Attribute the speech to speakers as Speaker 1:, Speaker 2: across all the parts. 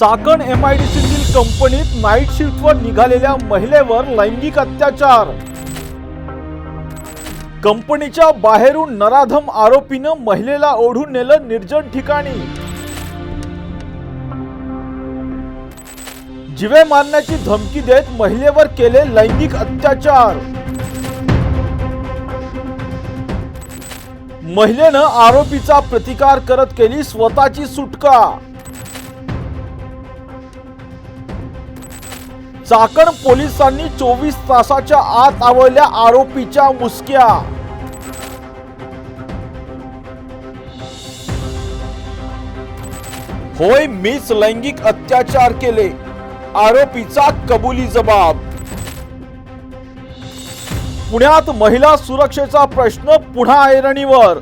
Speaker 1: Chakan M I D सीतील कंपनीत night शिफ्टवर निघालेल्या महिलेवर लैंगिक अत्याचार. कंपनीच्या बाहेरून नराधम आरोपीनं महिलेला ओढून नेलं निर्जन ठिकाणी. जिवे मारण्याची धमकी देत महिलेवर केले लैंगिक अत्याचार. महिलेनं आरोपीचा प्रतिकार करत केली स्वतःची सुटका. चाकण पोलिसांनी चोवीस तासाच्या आत आवळल्या आरोपीच्या मुसक्या. होय मीच लैंगिक अत्याचार केले. आरोपीचा कबुली जबाब. पुण्यात महिला सुरक्षेचा प्रश्न पुन्हा ऐरणीवर.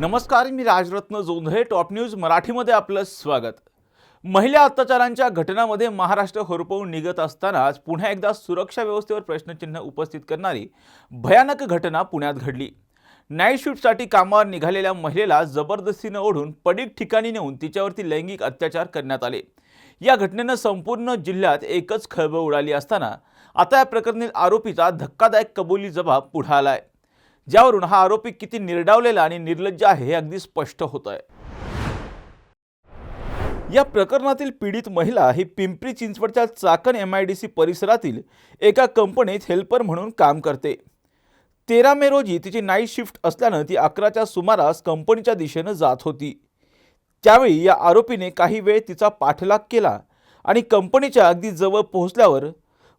Speaker 1: नमस्कार मी राजरत्न जोंधळे टॉप न्यूज मराठीमध्ये आपलं स्वागत. महिला अत्याचारांच्या घटनांमध्ये महाराष्ट्र होरपळून निघत असतानाच पुन्हा एकदा सुरक्षा व्यवस्थेवर प्रश्नचिन्ह उपस्थित करणारी भयानक घटना पुण्यात घडली. नाईट शिफ्टसाठी कामावर निघालेल्या महिलेला जबरदस्तीनं ओढून पडीक ठिकाणी नेऊन तिच्यावरती लैंगिक अत्याचार करण्यात आले. या घटनेनं संपूर्ण जिल्ह्यात एकच खळबळ उडाली असताना आता या प्रकरणी आरोपीचा धक्कादायक कबुली जबाब पुढे आहे ज्यावरून हा आरोपी किती निर्डावलेला आणि निर्लज्ज आहे हे अगदी स्पष्ट होत आहे या प्रकरणातील पीडित महिला ही पिंपरी चिंचवडच्या Chakan M I D C परिसरातील एका कंपनीत हेल्पर म्हणून काम करते. तेरा मे रोजी तिची नाईट शिफ्ट असल्यानं ती अकराच्या सुमारास कंपनीच्या दिशेनं जात होती. त्यावेळी या आरोपीने काही वेळ तिचा पाठलाग केला आणि कंपनीच्या अगदी जवळ पोहोचल्यावर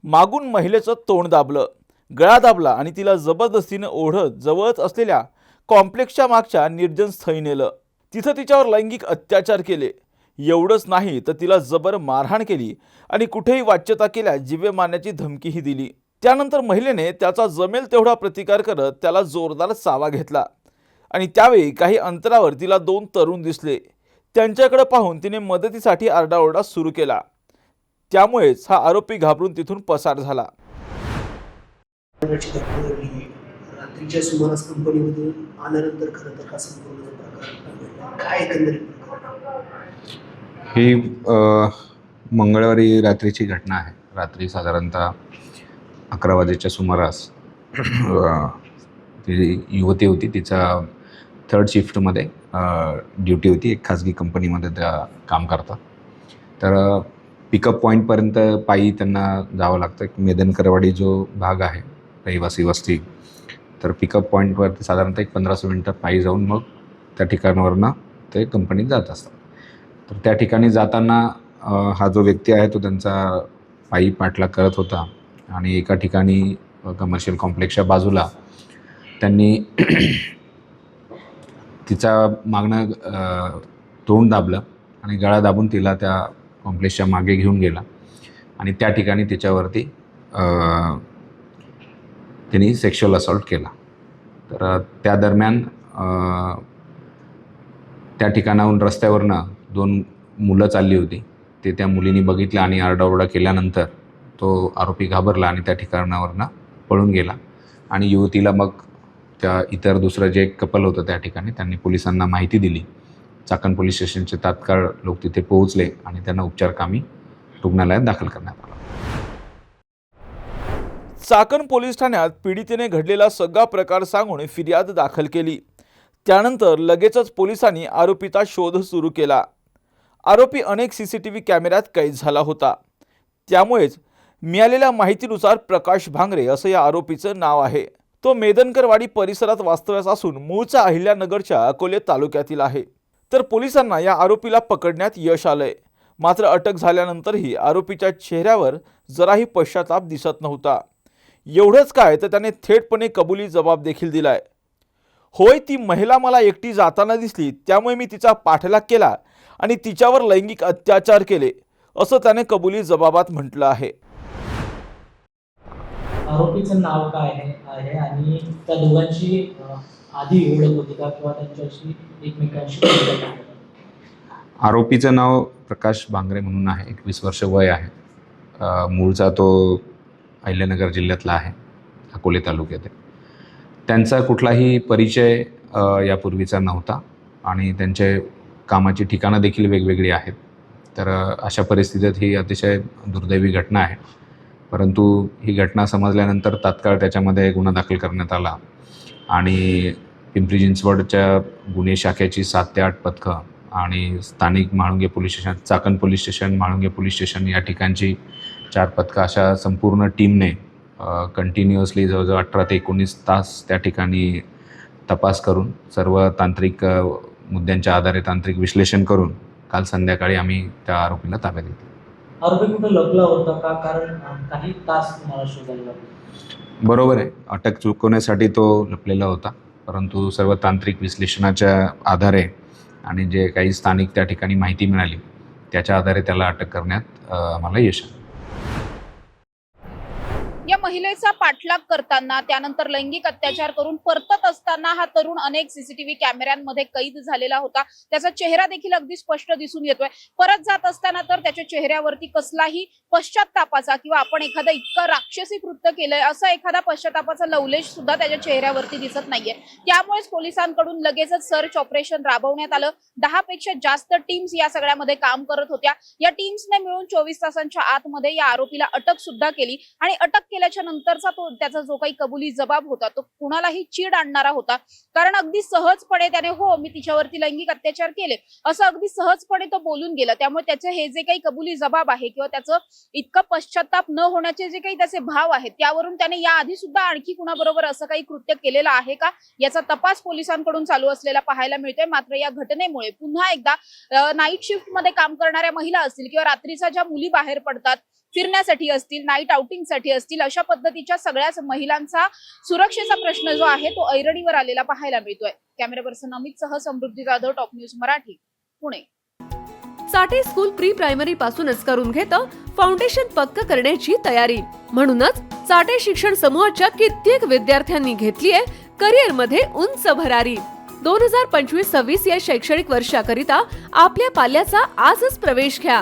Speaker 1: मागून महिलेचं तोंड दाबलं गळा दाबला आणि तिला जबरदस्तीनं ओढत जवळच असलेल्या कॉम्प्लेक्सच्या मागच्या निर्जन स्थळी नेलं. तिथं तिच्यावर लैंगिक अत्याचार केले. एवढंच नाही तर तिला जबर मारहाण केली आणि कुठेही वाच्यता केल्या जिवे मारण्याची धमकीही दिली. त्यानंतर महिलेने त्याचा जमेल तेवढा प्रतिकार करत त्याला जोरदार चावा घेतला. आणि त्यावेळी काही अंतरावर तिला दोन तरुण दिसले. त्यांच्याकडे पाहून तिने मदतीसाठी आरडाओरडा सुरू केला. त्यामुळेच हा आरोपी घाबरून तिथून पसार झाला.
Speaker 2: रात्रीच्या सुमारास कंपनीमधून आल्यानंतर खरं तर हा संपूर्ण प्रकार काय एकंदरीत?
Speaker 3: ही मंगळवारी रात्रीची घटना आहे. रात्री साधारणतः अकरा वाजेच्या सुमारास ती युवती होती. तिचा थर्ड शिफ्टमध्ये ड्युटी होती. एक खाजगी कंपनीमध्ये त्या काम करतात तर पिकअप पॉईंटपर्यंत पायी त्यांना जावं लागतं. एक मेदनकरवाडी जो भाग आहे रहिवासी वस्ती तर पिकअप पॉईंटवरती साधारणतः एक पंधराशे मिनटं पायी जाऊन मग त्या ठिकाणावरनं ते कंपनीत जात असतात तर त्या ठिकाणी जाताना हा जो व्यक्ती आहे तो त्यांचा पायी पाठलाग करत होता आणि एका ठिकाणी कमर्शियल कॉम्प्लेक्सच्या बाजूला त्यांनी तिचा मागणं तोंड दाबलं आणि गळा दाबून तिला त्या कॉम्प्लेक्सच्या मागे घेऊन गेला आणि त्या ठिकाणी तिच्यावरती तिने त्यांनी सेक्शुअल असॉल्ट केला. तर त्या दरम्यान त्या ठिकाणाहून रस्त्यावरनं दोन मुलं चालली होती. ते त्या मुलीने बघितलं आणि आरडाओरडा केल्यानंतर तो आरोपी घाबरला आणि त्या ठिकाणावरनं पळून गेला. आणि युवतीला मग त्या इतर दुसरं जे कपल होतं त्या ठिकाणी त्यांनी पोलिसांना माहिती दिली. चाकण पोलीस स्टेशनचे तात्काळ लोक तिथे पोहोचले आणि त्यांना उपचारकामी रुग्णालयात दाखल करण्यात आला.
Speaker 1: चाकण पोलीस ठाण्यात पीडितेने घडलेला सगळा प्रकार सांगून फिर्याद दाखल केली. त्यानंतर लगेचच पोलिसांनी आरोपीचा शोध सुरू केला. आरोपी अनेक सी सी टी व्ही कॅमेऱ्यात कैद झाला होता. त्यामुळेच मिळालेल्या माहितीनुसार प्रकाश भांगरे असं या आरोपीचं नाव आहे. तो मेदनकरवाडी परिसरात वास्तव्यास असून मूळचा अहिल्यानगरच्या अकोले तालुक्यातील आहे. तर पोलिसांना या आरोपीला पकडण्यात यश आलंय. मात्र अटक झाल्यानंतरही आरोपीच्या चेहऱ्यावर जराही पश्चाताप दिसत नव्हता. एवढंच काय तर त्याने थेटपणे कबुली जबाब देखील दिलाय. होय ती महिला मला एकटी जाताना दिसली त्यामुळे मी तिचा पाठलाग केला आणि तिच्यावर लैंगिक अत्याचार केले असं त्याने कबुली जबाबात म्हटलं आहे.
Speaker 4: आरोपीचं नाव काय आहे? आहे आणि त्या दोघांची आधी ओळख होती का किंवा त्यांच्याशी एकमेकांशी?
Speaker 3: आरोपीचं नाव प्रकाश भांगरे म्हणून आहे एकवीस वर्ष वय आहे. मूळचा तो अहिल्यानगर जिल्ह्यातला आहे अकोले तालुक्यात आहे. त्यांचा कुठलाही परिचय यापूर्वीचा नव्हता आणि त्यांचे कामाची ठिकाणं देखील वेगवेगळी आहेत. तर अशा परिस्थितीत ही अतिशय दुर्दैवी घटना आहे. परंतु ही घटना समजल्यानंतर तात्काळ त्याच्यामध्ये गुन्हा दाखल करण्यात आला आणि पिंपरी चिंचवडच्या गुन्हे शाखेची सात ते आठ पथकं आणि स्थानिक Mhalunge police station Chakan police station Mhalunge police station या ठिकाणची चार पथकं अशा संपूर्ण टीमने कंटिन्युअसली जवळजवळ अठरा ते एकोणीस तास त्या ठिकाणी तपास करून सर्व तांत्रिक मुद्द्यांच्या आधारे तांत्रिक विश्लेषण करून काल संध्याकाळी आम्ही त्या आरोपीला ताब्यात घेतलं.
Speaker 4: आरोपी कुठं लपला होता? का? कारण काही तास तुम्हाला शोधायला
Speaker 3: बरोबर आहे. अटक चुकवण्यासाठी तो लपलेला होता. परंतु सर्व तांत्रिक विश्लेषणाच्या आधारे आणि जे काही स्थानिक त्या ठिकाणी माहिती मिळाली त्याच्या आधारे त्याला अटक करण्यात आम्हाला यश आलं.
Speaker 5: या महिलेचा पाठलाग करताना त्यानंतर लैंगिक अत्याचार करून परतत असताना हा तरुण अनेक सीसीटीव्ही कॅमेऱ्यांमध्ये कैद झालेला होता. त्याचा चेहरा देखील अगदी स्पष्ट दिसून येतोय. परत जात असताना तर त्याच्या चेहऱ्यावरती कसलाही पश्चातापाचा किंवा आपण एखादा इतकं राक्षसी कृत्य केलंय असा एखादा पश्चातापाचा लवलेश सुद्धा त्याच्या चेहऱ्यावरती दिसत नाहीये. त्यामुळेच पोलिसांकडून लगेचच सर्च ऑपरेशन राबवण्यात आलं. दहा पेक्षा जास्त टीम्स या सगळ्यामध्ये काम करत होत्या. या टीम्सने मिळून चोवीस तासांच्या आतमध्ये या आरोपीला अटक सुद्धा केली. आणि अटक केल्याच्या नंतरचा तो त्याचा जो काही कबुली जबाब होता तो कुणालाही चीड आणणारा होता. कारण अगदी सहजपणे त्याने हो मी तिच्यावरती लैंगिक अत्याचार केले. असं अगदी सहजपणे तो बोलून गेला. त्यामुळे त्याचे हे जे काही कबुली जबाब आहे किंवा त्याचं इतकं पश्चाताप न होण्याचे जे काही त्याचे भाव आहेत त्यावरून त्याने या आधी सुद्धा आणखी कुणाबरोबर असं काही कृत्य केलेलं आहे का? याचा तपास पोलिसांकडून चालू असलेला पाहायला मिळतोय. मात्र या घटनेमुळे पुन्हा एकदा नाईट शिफ्टमध्ये काम करणाऱ्या महिला असतील किंवा रात्रीच्या ज्या मुली बाहेर पडतात फिरण्यासाठी असतील नाईट आउटिंगसाठी असतील अशा पद्धतीच्या सगळ्याच महिलांचा सुरक्षेचा प्रश्न जो आहे तो ऐरणीवर आलेला पाहायला मिळतोय. कॅमेरा पर्सन अमित सह Samruddhi Jadhav top news Marathi Pune.
Speaker 6: Sathe school pre primary पासूनच करून घेतं फाउंडेशन पक्क करण्याची तयारी. म्हणूनच साठे शिक्षण समूहाच्या कित्येक विद्यार्थ्यांनी घेतलीये करिअरमध्ये उंच भरारी. दोन हजार पंचवीस सव्वीस या शैक्षणिक वर्षाकरिता आपल्या पाल्याचा आजच प्रवेश घ्या.